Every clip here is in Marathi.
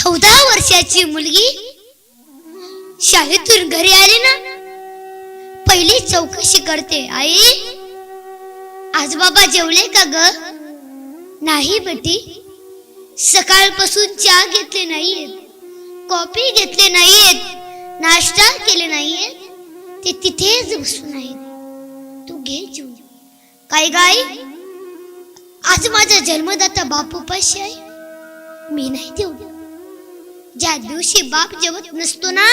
चौदा वर्षाची मुलगी शाळेतून घरी आली ना पहिली चौकशी करते आई आज बाबा जेवले का ग? नाही बेटी सकाळपासून चहा घेतले नाहीयेत कॉफी घेतले नाहीयेत नाश्ता केले नाहीयेत ते तिथेच बसून आहेत. तू घे जेवण काय गाय आज माझा जन्मदाता बापू पाशी आहे मी नाही देऊ. ज्या दिवशी बाप जेवत नसतो ना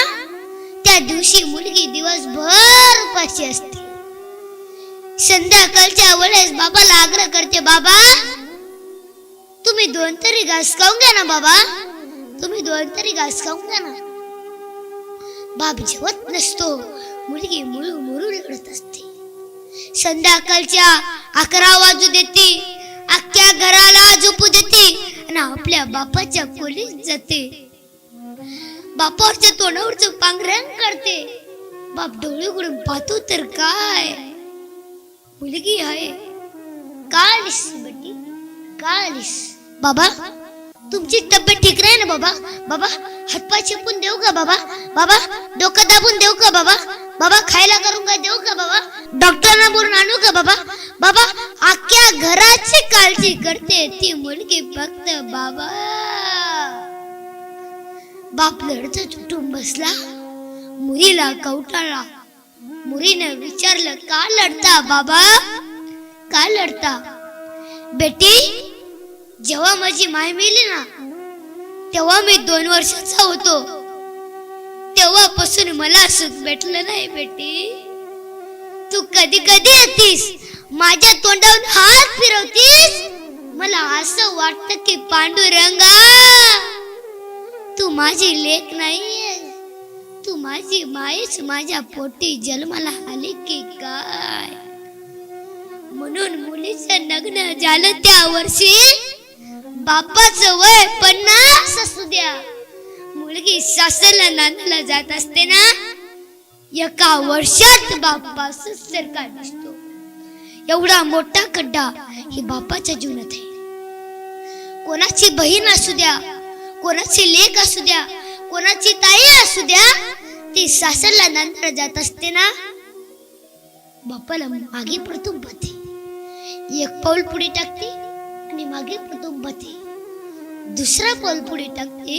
त्या दिवशी मुलगी दिवसभर उपाशी असते. संध्याकाळच्या वेळेस बाबाला आग्रह करते बाबा तुम्ही दोन तरी घास खाऊन घ्या ना बाबा. तुम्ही दोन तरी घास खाऊन घ्या ना. बाप जेवत नसतो मुलगी मुळू मुळू रडत असते. संध्याकाळच्या अकरा वाजू देते अख्ख्या घराला झोपू देते आणि आपल्या बापाच्या खोलीत जाते. बापावरच्या तोंडावरचं पांघरण करते. बाप डोळे उघडून पाहतो तर काय? मुलगी आहे. का आलीस बेटी का आलीस बाबा तुमची तब्येत ठीक नाही ना बाबा? बाबा हातपाय चेपून देऊ का बाबा? बाबा डोकं दाबून देऊ का बाबा? बाबा खायला करून का देऊ का बाबा? डॉक्टरांना बोलून आणू का बाबा? बाबा अख्ख्या घराची काळजी करते ती मुलगी फक्त बाबा. बाप लढत तुटून बसला. मुलीला कवटाळला. मुलीनं विचारलं का लढता बाबा? का लढता? बेटी जेव्हा माझी माय मेली ना तेव्हा मी दोन वर्षाचा होतो. तेव्हापासून मला सुख भेटलं नाही बेटी. तू कधी कधी येतीस माझ्या तोंडावर हात फिरवतीस. मला असं वाटतं की पांडुरंगा तू माझी लेख नाहीये तू माझी मायच माझ्या पोटी जन्माला आली की काय? म्हणून मुलीचं लग्न झालं त्या वर्षी. बापाचं वय पन्नास असू द्या. मुलगी सासरला नांदला जात असते ना एका वर्षात बापास सरकार दिसतो एवढा मोठा खड्डा ही बापाच्या जीवनात आहे. कोणाची बहीण असू द्या कोणाची लेक असू द्या कोणाची ताई असू द्या ती सासरला नंतर जात असते ना? बापाला मागे प्रथम पाहते एक पाऊल पुढे टाकते आणि मागे प्रथम पाहते दुसरा पाऊल पुढे टाकते